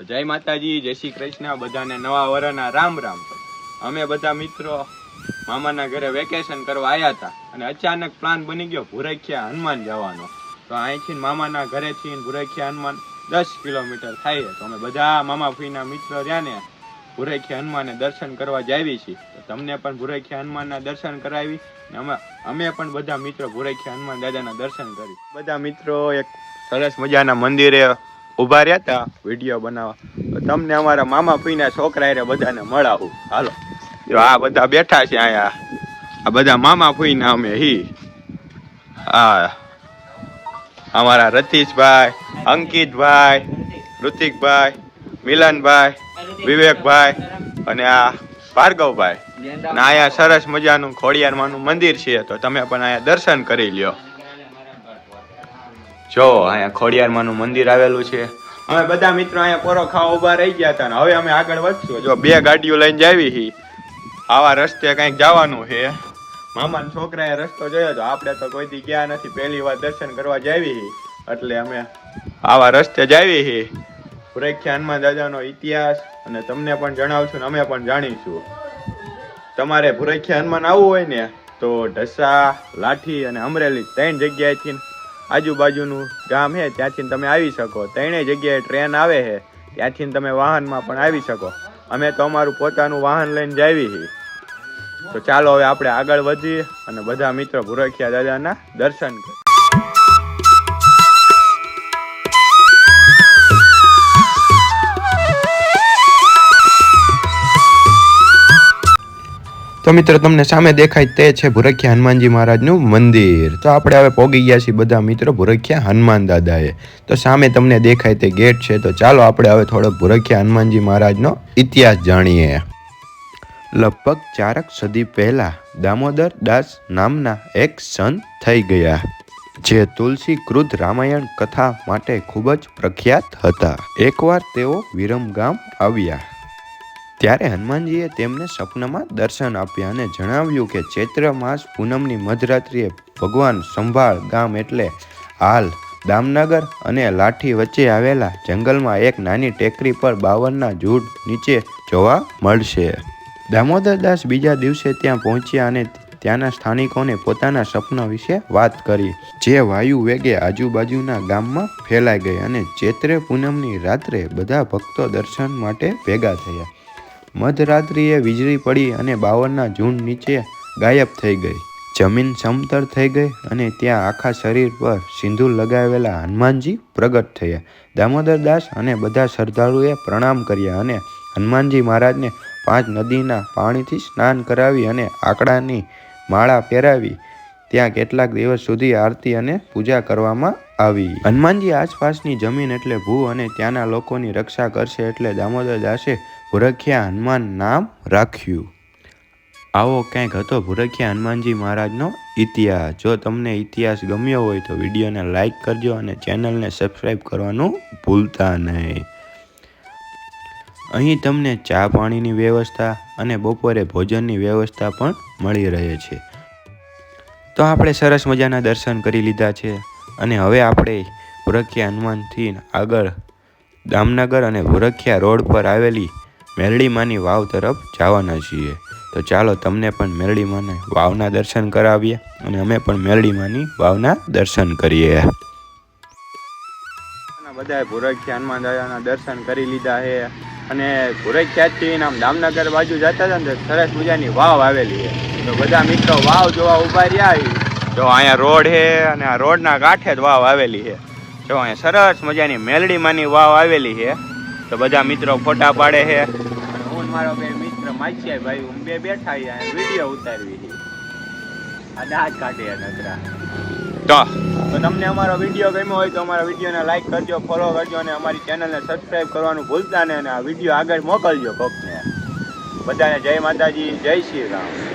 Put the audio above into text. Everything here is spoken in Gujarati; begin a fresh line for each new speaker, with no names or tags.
તો જય માતાજી, જય શ્રી કૃષ્ણ. બધાને નવા વરના રામ રામ. અમે બધા મિત્રો મામાના ઘરે વેકેશન કરવા આવ્યા હતા અને અચાનક પ્લાન બની ગયો ભુરખિયા હનુમાન જવાનો. તો અહીંથી મામાના ઘરેથી ભુરખિયા હનુમાન દસ કિલોમીટર થાય છે. તો અમે બધા મામા ફીના મિત્રો રહ્યા ને ભુરખિયા હનુમાને દર્શન કરવા જાવી છીએ. તો તમને પણ ભુરખિયા હનુમાનના દર્શન કરાવી ને અમે અમે પણ બધા મિત્રો ભુરખિયા હનુમાન દાદાના દર્શન કરી. બધા મિત્રો એક સરસ મજાના મંદિરે ઊભા રહ્યા હતા વીડિયો બનાવવા. તમને અમારા મામા ફઈના છોકરા હારે બધાને મળાવું. હાલો. જો આ બધા બેઠા છે અહીંયા. આ બધા મામા ફઈના અમે હી. હા અમારા રતીશભાઈ અંકિતભાઈ ઋતિકભાઈ મિલનભાઈ વિવેકભાઈ અને આ ભાર્ગવભાઈ. અહીંયા સરસ મજાનું ખોડિયારમાંનું મંદિર છે તો તમે પણ અહીંયા દર્શન કરી લ્યો. જો અહીંયા ખોડિયારમાંનું મંદિર આવેલું છે. અમે બધા મિત્રો અહીંયા પોરો ખાવા ઊભા રહી ગયા હતા હવે અમે આગળ વધશું. જો બે ગાડીઓ લઈને જાવી હી. આવા રસ્તે કંઈક જવાનું છે મામાના છોકરાએ રસ્તો જોયો તો આપણે તો કોઈથી ગયા નથી. પહેલી વાર દર્શન કરવા જાવી હી. એટલે અમે આવા રસ્તે જાવી હી. પુરેખ્યા હનુમાન દાદાનો ઇતિહાસ અને તમને પણ જણાવશું ને અમે પણ જાણીશું. તમારે ભુરખ્યા હનુમાન આવવું હોય ને તો ઢસા, લાઠી અને અમરેલી ત્રણ જગ્યાએથી આજુબાજુનું ગામ છે ત્યાંથી તમે આવી શકો. ત્રણેય જગ્યાએ ટ્રેન આવે છે ત્યાંથી તમે વાહનમાં પણ આવી શકો. અમે તો અમારું પોતાનું વાહન લઈને જાવી છીએ તો ચાલો હવે આપણે આગળ વધીએ અને બધા મિત્રો ભુરખિયા દાદાના દર્શન કરીએ. તો મિત્રો, તમને સામે દેખાય તે છે ભુરખિયા હનુમાનજી મહારાજનું મંદિર. તો આપણે હવે પોગી ગયા છીએ બધા મિત્રો ભુરખિયા હનુમાન દાદાએ. તો સામે તમને દેખાય તે ગેટ છે. તો ચાલો આપણે હવે થોડોક ભુરખિયા હનુમાનજી મહારાજનો ઇતિહાસ જાણીએ. લગભગ ચારક સદી પહેલા દામોદર દાસ નામના એક સંત થઈ ગયા, જે તુલસી કૃત રામાયણ કથા માટે ખૂબ જ પ્રખ્યાત હતા. એકવાર તેઓ વિરમગામ આવ્યા. ત્યારે હનુમાનજીએ તેમને સપનામાં દર્શન આપ્યા અને જણાવ્યું કે ચૈત્ર માસ પૂનમની મધરાત્રિએ ભગવાન સંભાળ, ગામ એટલે હાલ દામનગર અને લાઠી વચ્ચે આવેલા જંગલમાં એક નાની ટેકરી પર બાવરના ઝૂડ નીચે જોવા મળશે. દામોદરદાસ બીજા દિવસે ત્યાં પહોંચ્યા અને ત્યાંના સ્થાનિકોને પોતાના સપના વિશે વાત કરી. જે વાયુ વેગે આજુબાજુના ગામમાં ફેલાઈ ગઈ અને ચૈત્રે પૂનમની રાત્રે બધા ભક્તો દર્શન માટે ભેગા થયા. મધરાત્રિએ વીજળી પડી અને બાવરના ઝૂંડ નીચે ગાયબ થઈ ગઈ. જમીન સમતળ થઈ ગઈ અને ત્યાં આખા શરીર પર સિંદૂર લગાવેલા હનુમાનજી પ્રગટ થયા. દામોદરદાસ અને બધા શ્રદ્ધાળુએ પ્રણામ કર્યા અને હનુમાનજી મહારાજને પાંચ નદીના પાણીથી સ્નાન કરાવી અને આકડાની માળા પહેરાવી ત્યાં કેટલાક દિવસ સુધી આરતી અને પૂજા કરવામાં આવી. હનુમાનજી આસપાસની જમીન એટલે ભૂ અને ત્યાંના લોકોની રક્ષા કરશે એટલે દામોદર દાસે ભુરખિયા હનુમાન નામ રાખ્યું. આવો કંઈક હતો ભુરખિયા હનુમાનજી મહારાજનો ઇતિહાસ. જો તમને ઇતિહાસ ગમ્યો હોય તો વિડીયોને લાઇક કરજો અને ચેનલને સબસ્ક્રાઈબ કરવાનું ભૂલતા નહીં. અહીં તમને ચા પાણીની વ્યવસ્થા અને બપોરે ભોજનની વ્યવસ્થા પણ મળી રહે છે. તો આપણે સરસ મજાના દર્શન કરી લીધા છે અને હવે આપણે ભુરખિયા હનુમાનથી આગળ દામનગર અને ભુરખિયા રોડ પર આવેલી મેરડીમાની વાવ તરફ જવાના છીએ. તો ચાલો તમને પણ મેરડીમાને વાવના દર્શન કરાવીએ અને અમે પણ મેરડીમાની વાવના દર્શન કરીએ. બધા ભુરખિયા હનુમાન દાદાના દર્શન કરી લીધા છે અને ભુરખિયાથી આમ દામનગર બાજુ જતા હતા ને સરસ મજાની વાવ આવેલી છે. તો બધા મિત્રો વાવ જોવા ઊભા રહ્યા. જો અહીંયા રોડ છે અને આ રોડના કાંઠે જ વાવ આવેલી છે. જો અહીંયા સરસ મજાની મેલડીમાંની વાવ આવેલી છે. તો બધા મિત્રો ફોટા પાડે છે. હું મારો બે મિત્ર માછિયા ભાઈ, હું બે બેઠા અહીંયા વીડિયો ઉતારવી છે. આ દાંત કાઢે નકરા તો તો તમને અમારો વીડિયો ગમ્યો હોય તો અમારા વિડીયોને લાઈક કરજો ફોલો કરજો અને અમારી ચેનલને સબસ્ક્રાઈબ કરવાનું ભૂલતા નહીં અને આ વીડિયો આગળ મોકલજો કોકને. બધાને જય માતાજી, જય શ્રી રામ.